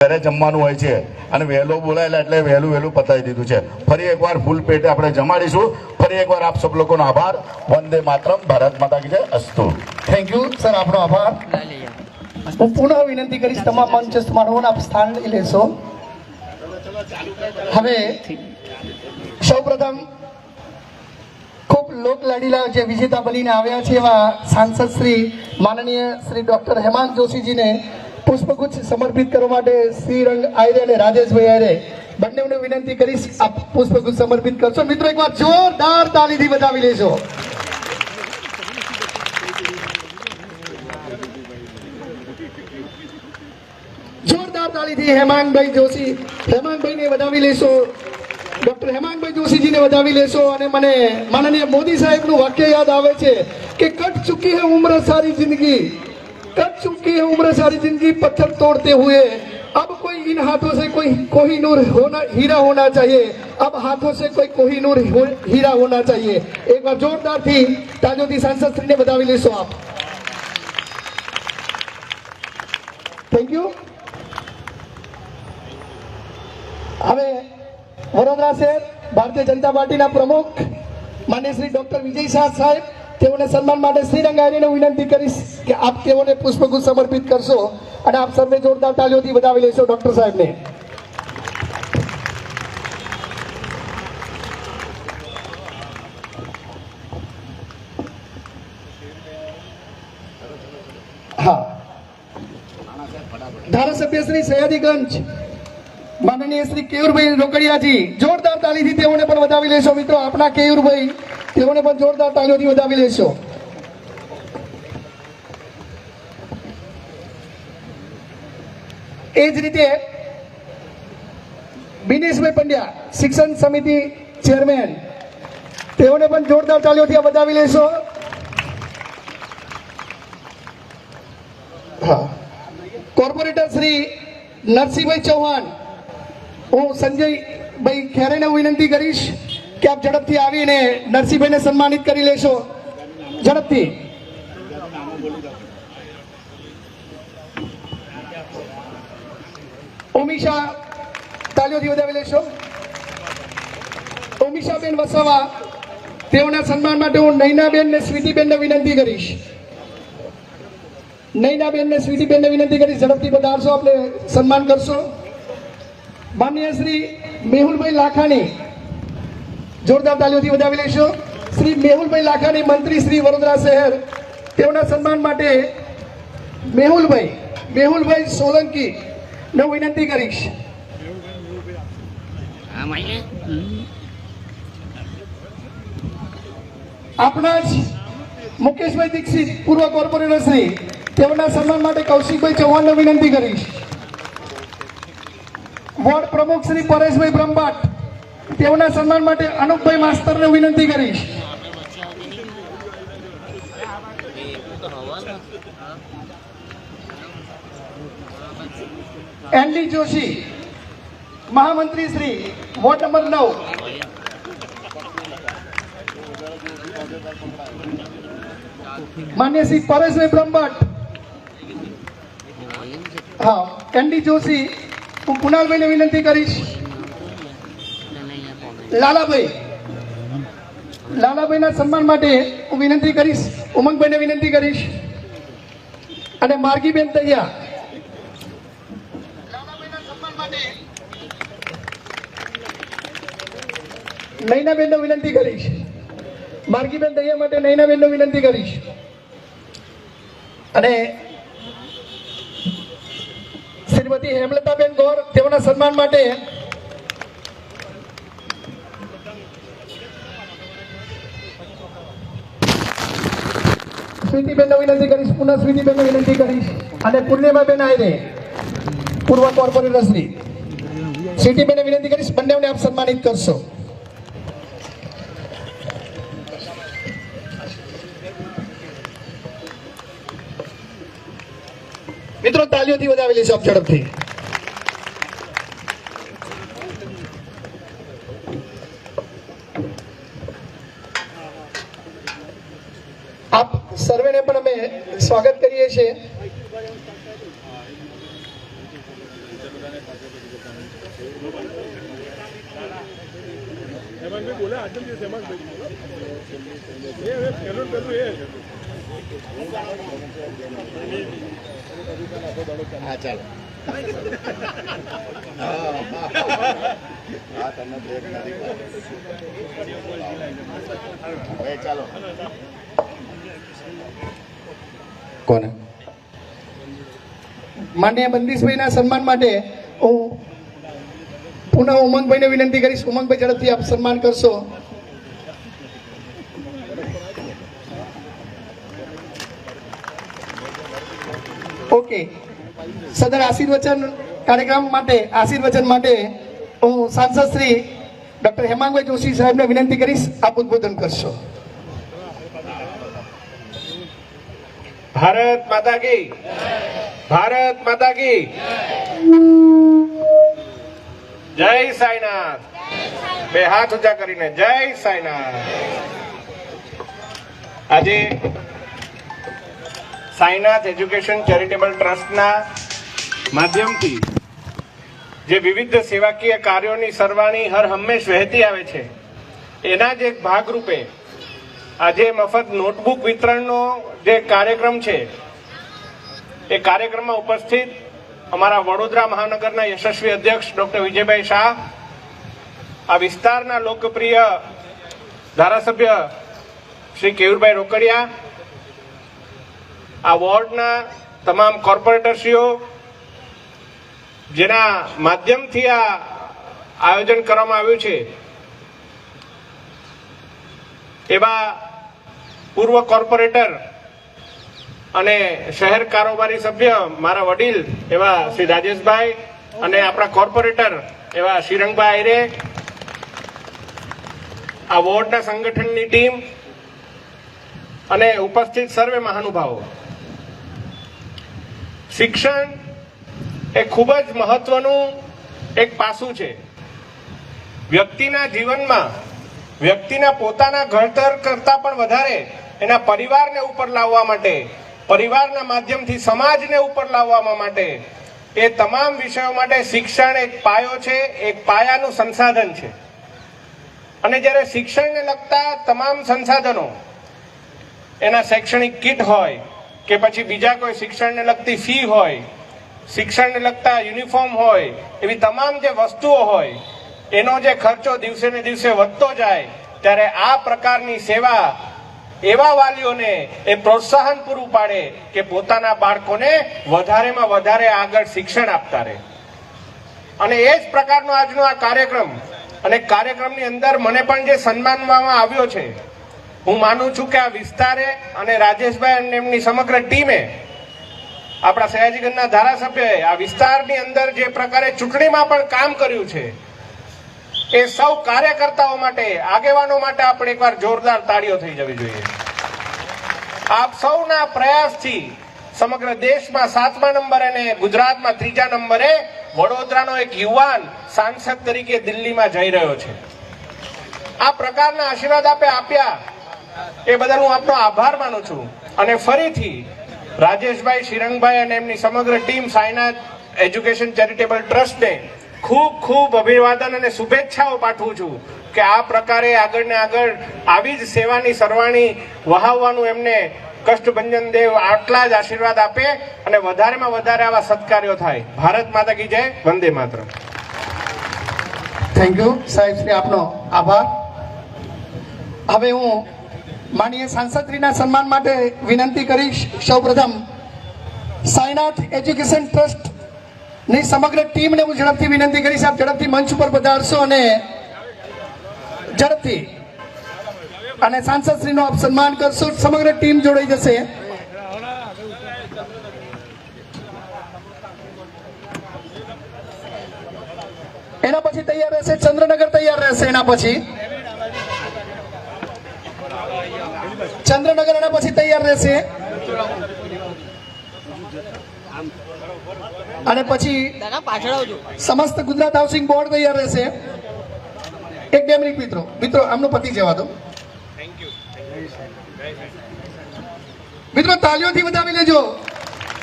ઘરે જમવાનું હોય છે અને વહેલો બોલાયેલા એટલે વહેલું વહેલું પતાવી દીધું છે. ફરી એકવાર ફૂલ પેટે આપણે જમાડીશું. ફરી એકવાર આપ સબ લોકોનો આભાર. વંદે માતરમ. ભારત માતા કી જય. અસ્તુ. થેન્ક યુ સર આપનો આભાર. હું પુનઃ વિનંતી કરીશ તમામ મંચસ્થ માનવોને આપ સ્થાન લઈ લેશો. હવે સૌપ્રથમ ખૂબ લોકલાડીલા જે વિજેતા બનીને આવ્યા છે એવા સાંસદ શ્રી માનનીય શ્રી ડોક્ટર હેમાંત જોશીજીને પુષ્પગુચ્છ સમર્પિત કરવા માટે શ્રીરંગ આયરે અને રાજેશભાઈ આયરે બંનેને વિનંતી કરીશ. આ પુષ્પગુચ્છ સમર્પિત કરશો. મિત્રો એકવાર જોરદાર તાલીથી બતાવી લેશો જોરદાર તાળીથી હેમાંગભાઈ જોશી, હેમાંગભાઈને વધાવી લેશો. ડોક્ટર હેમાંગભાઈ જોશીજીને વધાવી લેશો અને મને માનનીય મોદી સાહેબનું વાક્ય યાદ આવે છે કે કટ ચૂકી હે ઉમ્ર સારી જિંદગી. कट चुकी है उम्र सारी जिंदगी पत्थर तोड़ते हुए अब कोई इन हाथों से कोई कोहिनूर होना हीरा होना चाहिए अब हाथों से कोई कोहिनूर हो, हीरा होना चाहिए एक बार जोरदार थी ताजोती सांसद श्री ने बतावी लेशो आप થેન્ક યુ હવે વડોદરા શહેર ભારતીય જનતા પાર્ટીના પ્રમુખ માન્ય શ્રી ડોક્ટર વિજય શાહ સાહેબ તેઓને સન્માન માટે શ્રીરંગારીને વિનંતી કરીશ કે આપ તેઓને પુષ્પગુચ્છ સમર્પિત કરશો અને આપ સર્વે જોરદાર તાલીઓથી વધાવી લેશો ડોક્ટર સાહેબને. હા. ધારાસભ્ય શ્રી સયાદીગંજ માનનીય શ્રી કેયુરભાઈ રોકડિયાજી, જોરદાર તાલીથી તેઓને પણ વધાવી લેશો મિત્રો. આપણા કેયુરભાઈ તેઓને પણ જોરદાર તાલીઓથી વધાવી લેશો. એ જ રીતે બિનેશભાઈ પંડ્યા, શિક્ષણ સમિતિ ચેરમેન, તેઓને પણ જોરદાર તાલીઓથી વધાવી લેશો. કોર્પોરેટર શ્રી નરસિંહભાઈ ચૌહાણ, હું સંજયભાઈ ખેરેને વિનંતી કરીશ. કે આપ ઝડપથી આવીને નરસિંહભાઈને સન્માનિત કરી લેશો. ઝડપથી. ઉમિશા તાલીઓથી વધાવી લેશો. ઉમિશાબેન વસાવા, તેઓના સન્માન માટે હું નૈનાબેન ને સ્વીટીબેનને વિનંતી કરીશ. નૈનાબેન ને સ્વીટીબેનને વિનંતી કરીશ ઝડપથી પધારશો આપણે સન્માન કરશો. માન્ય શ્રી મેહુલભાઈ લાખાણી જોરદાર તાલીઓથી વધાવી લઈશું. શ્રી મેહુલભાઈ લાખાણી મંત્રી શ્રી વડોદરા શહેર. તેઓના સન્માન માટે મેહુલભાઈ મેહુલભાઈ સોલંકી ને હું વિનંતી કરીશ. આપણા જ મુકેશભાઈ દીક્ષિત, પૂર્વ કોર્પોરેટર શ્રી, તેઓના સન્માન માટે કૌશિકભાઈ ચૌહાણને વિનંતી કરીશ. વોર્ડ પ્રમુખ શ્રી પરેશભાઈ બ્રહ્મભટ્ટ તેઓના સન્માન માટે અનુપભાઈ માસ્તરને વિનંતી કરીશ. એનડી જોશી, મહામંત્રી શ્રી, વોર્ડ નંબર નવ. માન્ય શ્રી પરેશભાઈ બ્રહ્મભટ્ટ. હા, એનડી જોશી, હું કુણાલભાઈને વિનંતી કરીશ. લાલાભાઈ. લાલાભાઈના સન્માન માટે હું વિનંતી કરીશ ઉમંગભાઈને વિનંતી કરીશ. અને માર્ગીબેન બેન લાલાભાઈના સન્માન માટે નૈનાબેનને વિનંતી કરીશ. માર્ગીબેન દૈયા માટે નૈનાબેનને વિનંતી કરીશ. અને શ્રીમતી હેમલતાબેન ગોર તેઓના સન્માન માટે સ્વીટીબેનને વિનંતી કરીશ, પુનઃ સ્વીટીબેનને વિનંતી કરીશ. અને પૂર્ણિમાબેન આયરે, પૂર્વ કોર્પોરેટર્સની શ્રી સ્વીટીબેનને વિનંતી કરીશ બંનેને આપ સન્માનિત કરશો. મિત્રો તાલીઓથી વધાવેલી છે આપ ઝડપથી આપ સર્વેને પણ અમે સ્વાગત કરીએ છીએ હેમાંગભાઈ બોલે આજનો દિવસ હેમાંગભાઈ બોલો. એ હવે પહેલું ને પહેલું એ કરીએ છીએ. હા ચાલો. હા તમને બ્રેક નથી. ચાલો. કોને માન્ય બંદીશભાઈના સન્માન માટે હું પુનઃ ઉમંગભાઈને વિનંતી કરીશ. ઉમંગભાઈ ઝડપથી આપ સન્માન કરશો. ઓકે. સદર આશીર્વચન કાર્યક્રમ માટે, આશીર્વચન માટે હું સાંસદ શ્રી ડોક્ટર હેમાંગભાઈ જોશી સાહેબને વિનંતી કરીશ. આપ ઉદબોધન કરશો. ભારત માતા કી. ભારત માતા કી. જય સાઈનાથ. બે હાથ ઊંચા કરીને જય સાઈનાથ. આજે સાઈનાથ એજ્યુકેશન ચેરિટેબલ ટ્રસ્ટના માધ્યમથી જે વિવિધ સેવાકીય કાર્યોની સરવાણી હર હંમેશ વહેતી આવે છે, એના જ એક ભાગરૂપે આજે મફત નોટબુક વિતરણનો જે કાર્યક્રમ છે, એ કાર્યક્રમમાં ઉપસ્થિત અમારા વડોદરા મહાનગરના યશસ્વી અધ્યક્ષ ડોક્ટર વિજયભાઈ શાહ, આ વિસ્તારના લોકપ્રિય ધારાસભ્ય શ્રી કેયુરભાઈ રોકડિયા, આ વોર્ડના તમામ કોર્પોરેટરશ્રીઓ, જેના માધ્યમથી આ આયોજન કરવામાં આવ્યું છે. એવા પૂર્વ કોર્પોરેટર અને શહેર કારોબારી સભ્ય મારા વડીલ એવા શ્રી રાજેશભાઈ અને આપણા કોર્પોરેટર એવા શ્રીરંગભાઈ આયરે, આ વોર્ડના સંગઠનની ટીમ અને ઉપસ્થિત સર્વે મહાનુભાવો. શિક્ષણ એ ખૂબ જ મહત્વનું એક પાસું છે. વ્યક્તિના જીવનમાં વ્યક્તિના પોતાના ઘડતર કરતા પણ વધારે એના પરિવારને ઉપર લાવવા માટે, પરિવારના માધ્યમથી સમાજને ઉપર લાવવા માટે, એ તમામ વિષયો માટે શિક્ષણ એક પાયો છે, એક પાયાનું સંસાધન છે. અને જ્યારે શિક્ષણને લગતા તમામ સંસાધનો, એના શૈક્ષણિક કીટ હોય કે પછી બીજા કોઈ શિક્ષણને લગતી ફી હોય, શિક્ષણને લગતા યુનિફોર્મ હોય, એવી તમામ જે વસ્તુઓ હોય એનો જે ખર્ચો દિવસે ને દિવસે વધતો જાય, ત્યારે આ પ્રકારની સેવા એવા વાલીઓને એ પ્રોત્સાહન પૂરું પાડે કે પોતાના બાળકોને વધારેમાં વધારે આગળ શિક્ષણ આપતા રહે. અને એ જ પ્રકારનો આજનો આ કાર્યક્રમ, અને કાર્યક્રમની અંદર મને પણ જે સન્માનવામાં આવ્યો છે, હું માનું છું કે આ વિસ્તારે અને રાજેશભાઈ અને એમની સમગ્ર ટીમે, આપણા સયાજીગંજના ધારાસભ્યએ આ વિસ્તારની અંદર જે પ્રકારે ચૂંટણીમાં પણ કામ કર્યું છે એ સૌ કાર્યકર્તાઓ માટે, આગેવાનો માટે આપણે એકવાર જોરદાર તાળીઓ થઈ જવી જોઈએ. આપ સૌના પ્રયાસથી સમગ્ર દેશમાં સાતમા નંબરે અને ગુજરાતમાં ત્રીજા નંબરે વડોદરાનો એક યુવાન સાંસદ તરીકે દિલ્હીમાં જઈ રહ્યો છે. આ પ્રકારના આશીર્વાદ આપે આપ્યા, એ બદલ હું આપનો આભાર માનું છું. અને ફરીથી રાજેશભાઈ, શ્રીરંગભાઈ અને એમની સમગ્ર ટીમ સાયનાથ એજ્યુકેશન ચેરિટેબલ ટ્રસ્ટને ખૂબ ખૂબ અભિવાદન અને શુભેચ્છાઓ પાઠવું છું કે આ પ્રકારે આગળ ને આગળ આવી જ સેવાની સરવાણી વહાવવાનું એમને કષ્ટભંજન દેવ આટલા જ આશીર્વાદ આપે અને વધારેમાં વધારે આવા સત્કાર્યો થાય. ભારત માતા કી જય, વંદે માત્ર થેન્ક યુ સાહેબ શ્રી, આપનો આભાર. હવે હું માનીય સાંસદશ્રીના સન્માન માટે વિનંતી કરીશ. સૌપ્રથમ સાઈનાથ એજ્યુકેશન ટ્રસ્ટ ની સમગ્ર ટીમને હું ઝડપથી વિનંતી કરીશ. આપ ઝડપથી મંચ ઉપર પધારશો અને ઝડપથી અને સાંસદશ્રીનો આપ સન્માન કરશો. સમગ્ર ટીમ જોડાઈ જશે. એના પછી તૈયાર રહેશે, ચંદ્રનગર તૈયાર રહેશે એના પછી. ચંદ્રનગર એના પછી તૈયાર રહેશે. અને પછી સમસ્ત ગુજરાત હાઉસિંગ બોર્ડ તૈયાર રહેશે. એક બે મિનિટ મિત્રો. મિત્રો આમનો પતિ જવા દો. મિત્રો તાલીઓથી વધાવી લેજો.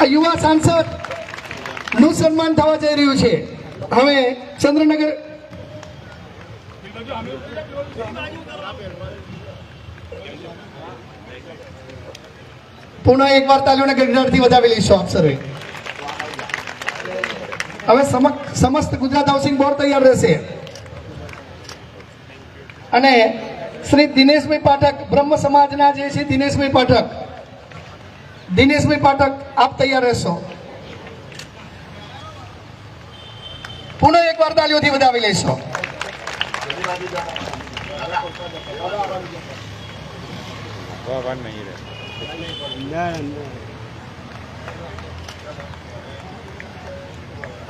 આ યુવા સાંસદનું સન્માન થવા જઈ રહ્યું છે. હવે ચંદ્રનગર પુનઃ એકવાર તાલીઓને ગઢડાથી વધાવી લઈશું આપ સર્વે. હવે સમસ્ત ગુજરાત હાઉસિંગ બોર્ડ તૈયાર રહેશે. અને શ્રી દિનેશભાઈ પાઠક બ્રહ્મ સમાજના જે છે દિનેશભાઈ પાઠક. દિનેશભાઈ પાઠક આપ તૈયાર રહેશો. પુનઃ એકવાર તાલીઓથી વધાવી લઈશું.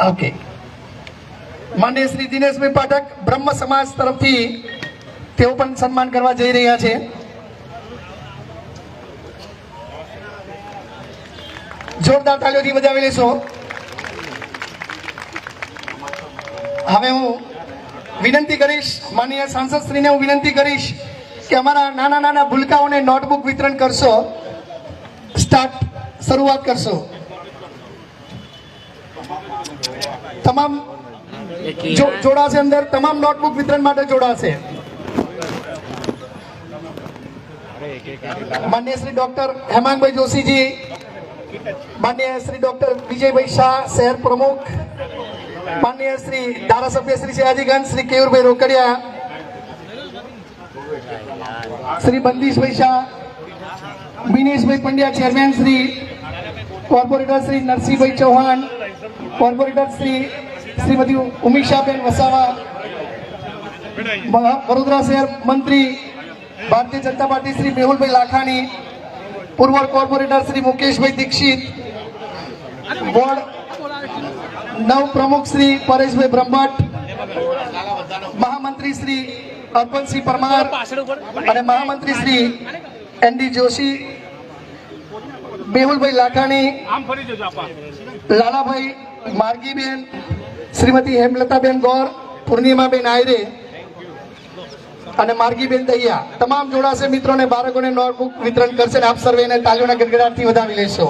ઓકે માન્ય શ્રી દિનેશભાઈ પાઠક બ્રહ્મ સમાજ તરફથી તેઓ પણ સન્માન કરવા જઈ રહ્યા છે. જોરદાર તાલીઓથી બજાવી લેશો. હવે હું વિનંતી કરીશ માનીય સાંસદ શ્રીને હું વિનંતી કરીશ કે અમારા નાના નાના ભૂલકાઓને નોટબુક વિતરણ કરશો. સ્ટાર્ટ શરૂઆત કરશો. તમામ જો- જોડાશે અંદર, તમામ નોટબુક વિતરણ માટે જોડાશે. માન્ય શ્રી ડોક્ટર હેમાંગભાઈ જોશીજી, માન્ય શ્રી ડોક્ટર વિજયભાઈ શાહ, શહેર પ્રમુખ, માન્ય શ્રી ધારાસભ્ય Shri Sayajiganj Shri Keyurbhai Rokadiya, Shri Bandishbhai Shah, Vineshbhai Pandya chairman Shri corporator Shri Narsinhbhai Chauhan corporator Shri Shrimati Umishaben Vasava Vadodara શહેર મંત્રી ભારતીય જનતા પાર્ટી શ્રી મેહુલભાઈ લાખાણી પૂર્વ કોર્પોરેટર શ્રી મુકેશભાઈ દીક્ષિત બોર્ડ નવ પ્રમુખ શ્રી પરેશભાઈ બ્રહ્મટ મહામંત્રી શ્રી અર્પણસિંહ પરમાર અને મહામંત્રી શ્રી એનડી જોશી મેહુલભાઈ લાખાણી લાલાભાઈ માર્ગીબેન, શ્રીમતી હેમલતાબેન ગોર, પૂર્ણિમાબેન આયરે અને માર્ગીબેન દહિયા. તમામ જોડાશે મિત્રોને બાળકોને નોટબુક વિતરણ કરશે અને આપ સર્વેને તાલીઓના ગડગડાટથી વધાવી લેશો.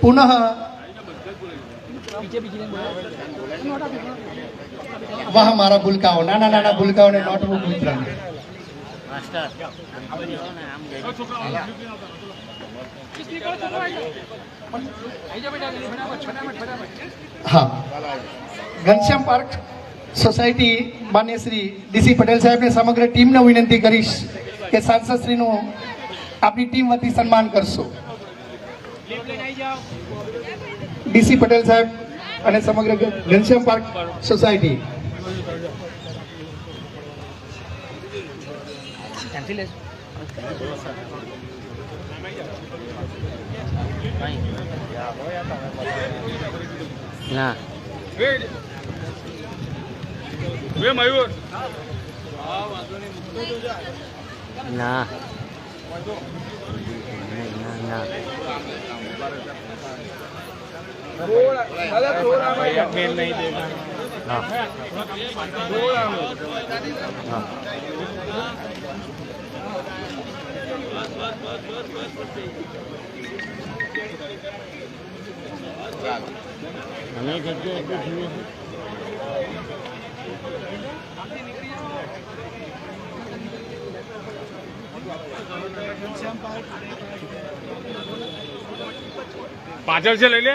પુનઃ વાહ મારા ભૂલકાઓ નાના નાના ભૂલકાઓને નોટબુક વિતરણ હા ઘનશ્યામ પાર્ક સોસાયટી માન્ય શ્રી ડીસી પટેલ સાહેબને સમગ્ર ટીમને વિનંતી કરીશ કે સાંસદ શ્રીનું આપણી ટીમ વતી સન્માન કરશો ડીસી પટેલ સાહેબ અને સમગ્ર ઘનશ્યામ પાર્ક સોસાયટી. ના ના ના. ના હા હા અને જગ્યા એટલી જોઈએ છે પાછળ છે લઈ લે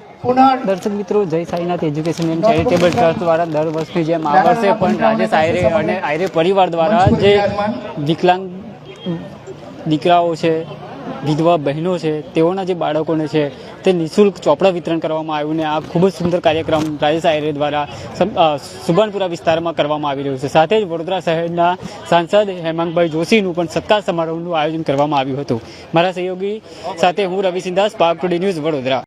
દર્શક મિત્રો Jai Sainath education and charitable trust દ્વારા દર વર્ષની જેમ આ વર્ષે પણ રાજેશ આયરે અને આયરે પરિવાર દ્વારા જે વિકલાંગ દીકરાઓ છે વિધવા બહેનો છે તેઓના જે બાળકોને છે તે નિઃશુલ્ક ચોપડા વિતરણ કરવામાં આવ્યું ને આ ખૂબ જ સુંદર કાર્યક્રમ રાજેશ આયરે દ્વારા સુબર્ણપુરા વિસ્તારમાં કરવામાં આવી રહ્યું છે. સાથે જ વડોદરા શહેરના સાંસદ હેમાંગભાઈ જોશીનું પણ સત્કાર સમારોહનું આયોજન કરવામાં આવ્યું હતું. મારા સહયોગી સાથે હું રવિ સિંધા પાક ટુડે ન્યૂઝ વડોદરા.